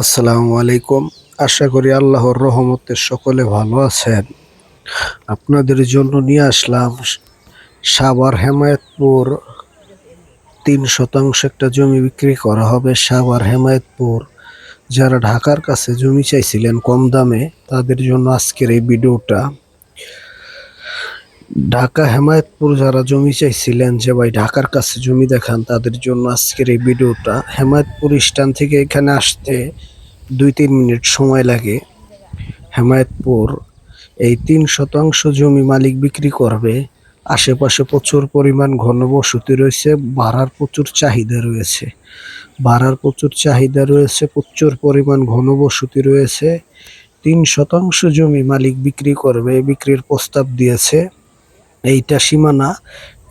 আসসালামু আলাইকুম। আশা করি আল্লাহর রহমতে সকলে ভালো আছেন। আপনাদের জন্য নিয়ে আসলাম সাবার হেমায়তপুর। তিন শতাংশ একটা জমি বিক্রি করা হবে সাবার হেমায়তপুর। যারা ঢাকার কাছে জমি চাইছিলেন কম দামে, তাদের জন্য আজকের এই ভিডিওটা। ঢাকা হেমায়তপুর যারা জমি চাইছিলেন যে ভাই ঢাকার কাছে জমি দেখান, তাদের জন্য আজকের এই ভিডিওটা। হেমায়তপুর স্ট্যান্ড থেকে এখানে আসতে দুই তিন মিনিট সময় লাগে। হেমায়তপুর এই তিন শতাংশ জমি মালিক বিক্রি করবে। আশেপাশে প্রচুর পরিমাণ ঘনবসতি রয়েছে ভাড়ার প্রচুর চাহিদা রয়েছে। ভাড়ার প্রচুর চাহিদা রয়েছে, প্রচুর পরিমাণ ঘনবসতি রয়েছে। তিন শতাংশ জমি মালিক বিক্রি করবে, বিক্রির প্রস্তাব দিয়েছে। এইটা সীমানা।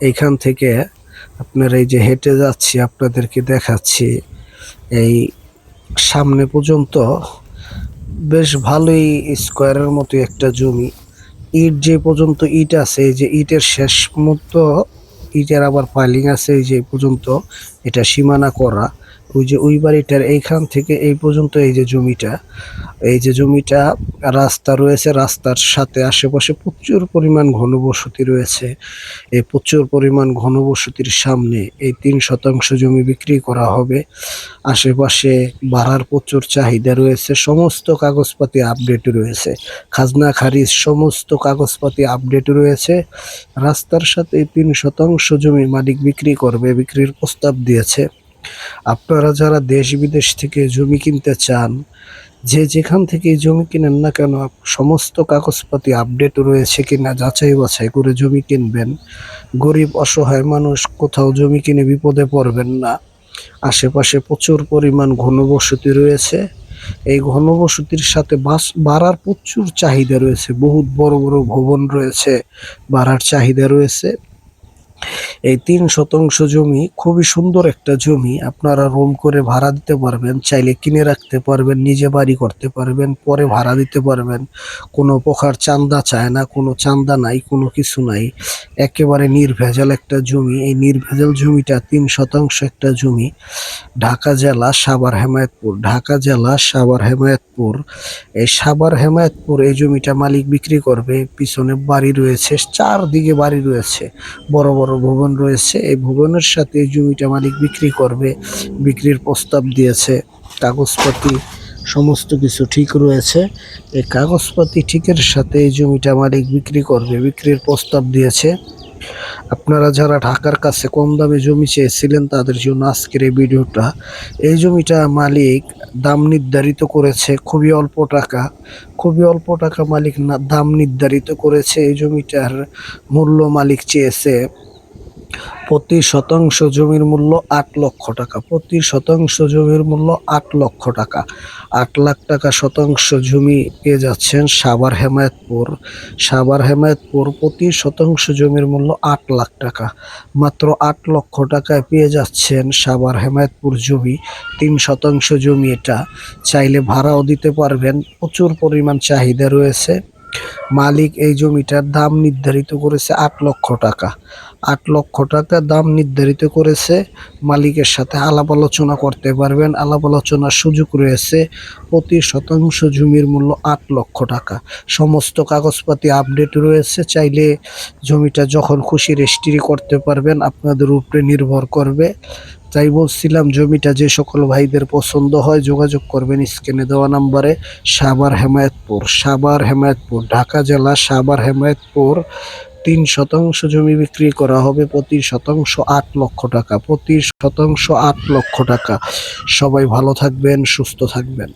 এইখান থেকে আপনার এই যে হেঁটে যাচ্ছি, আপনাদেরকে দেখাচ্ছি। এই সামনে পর্যন্ত বেশ ভালোই স্কোয়ারের মতো একটা জমি। ইট যে পর্যন্ত ইট আছে, এই যে ইটের শেষ মতো ইটের আবার পাইলিং আছে, এই যে পর্যন্ত, এটা সীমানা করা। ওই যে ওই বাড়িটার এইখান থেকে এই পর্যন্ত এই যে জমিটা, এই যে জমিটা রাস্তা রয়েছে, রাস্তার সাথে আশেপাশে প্রচুর পরিমাণ ঘনবসতি রয়েছে। এই প্রচুর পরিমাণ ঘনবসতির সামনে এই তিন শতাংশ জমি বিক্রি করা হবে। আশেপাশে ভাড়ার প্রচুর চাহিদা রয়েছে, সমস্ত কাগজপাতি আপডেট রয়েছে। খাজনা, খারিজ, সমস্ত কাগজপাতি আপডেট রয়েছে। রাস্তার সাথে তিন শতাংশ জমি মালিক বিক্রি করবে, বিক্রির প্রস্তাব দিয়েছে। আপনারা যারা দেশ বিদেশ থেকে জমি কিনতে চান, যে যেখান থেকে জমি কিনেন না কেন সমস্ত কাগজপাতি আপডেট রয়েছে কিনা যাচাই বাছাই করে জমি কিনবেন। গরিব, অসহায় মানুষ কোথাও জমি কিনে বিপদে পড়বেন না। আশেপাশে প্রচুর পরিমাণ ঘনবসতি রয়েছে। এই ঘনবসতির সাথে বাস, বাড়ার প্রচুর চাহিদা রয়েছে। বহুত বড় বড় ভবন রয়েছে, বাড়ার চাহিদা রয়েছে। এই তিন শতাংশ জমি খুবই সুন্দর একটা জমি। আপনারা রুম করে ভাড়া দিতে পারবেন, চাইলে কিনে রাখতে পারবেন, নিজে বাড়ি করতে পারবেন, পরে ভাড়া দিতে পারবেন। কোনো প্রকার চান্দা চায় না, কোনো চান্দা নাই, কোনো কিছু নাই। একেবারে নির্ভেজাল একটা জমি। এই নির্ভেজাল জমিটা তিন শতাংশ একটা জমি। ঢাকা জেলা সাভার হেমায়তপুর। ঢাকা জেলা সাভার হেমায়তপুর। এই সাভার হেমায়তপুর এই জমিটা মালিক বিক্রি করবে। পিছনে বাড়ি রয়েছে, চারদিকে বাড়ি রয়েছে। বড় বড় ভবন রয়েছে। এই ভবনের সাথে জমিটা মালিক বিক্রি করবে, বিক্রির প্রস্তাব দিয়েছে। কাগজপাতি সমস্ত কিছু ঠিক রয়েছে। এই কাগজপাতি ঠিকের সাথে এই জমিটা মালিক বিক্রি করবে, বিক্রির প্রস্তাব দিয়েছে। আপনারা যারা ঢাকার কাছে কম দামে জমি চেয়েছিলেন, তাদের জন্য আজকের এই ভিডিওটা। এই জমিটা মালিক দাম নির্ধারিত করেছে খুবই অল্প টাকা। খুবই অল্প টাকা মালিক না, দাম নির্ধারিত করেছে। এই জমিটার মূল্য মালিক চেয়েছে প্রতি শতাংশ জমির মূল্য আট লক্ষ টাকা। প্রতি শতাংশ জমির মূল্য আট লক্ষ টাকা। আট লাখ টাকা শতাংশ জমি পেয়ে যাচ্ছেন সাভার হেমায়তপুর। সাভার হেমায়তপুর প্রতি শতাংশ জমির মূল্য আট লাখ টাকা। মাত্র আট লক্ষ টাকায় পেয়ে যাচ্ছেন সাভার হেমায়তপুর জমি। তিন শতাংশ জমি এটা। চাইলে ভাড়াও দিতে পারবেন। প্রচুর পরিমাণ চাহিদা রয়েছে। মালিক এই জমিটার দাম নির্ধারিত করেছে আট লক্ষ টাকা। আট লক্ষ টাকা দাম নির্ধারিত করেছে মালিকের সাথে আলাপ আলোচনা করতে পারবেন। আলাপ আলোচনার সুযোগ রয়েছে প্রতি শতাংশ জমির মূল্য আট লক্ষ টাকা। সমস্ত কাগজপাতি আপডেট রয়েছে। চাইলে জমিটা যখন খুশি রেজিস্ট্রি করতে পারবেন, আপনাদের উপরে নির্ভর করবে। তাই বলছিলাম, জমিটা যে সকল ভাইদের পছন্দ হয় যোগাযোগ করবেন স্ক্রিনে দেওয়া নাম্বারে সাবার হেমায়তপুর সাবার হেমায়তপুর, ঢাকা জেলা সাবার হেমায়তপুর। তিন শতাংশ জমি বিক্রি করা হবে প্রতি শতাংশ আট লক্ষ টাকা, প্রতি শতাংশ আট লক্ষ টাকা। সবাই ভালো থাকবেন, সুস্থ থাকবেন।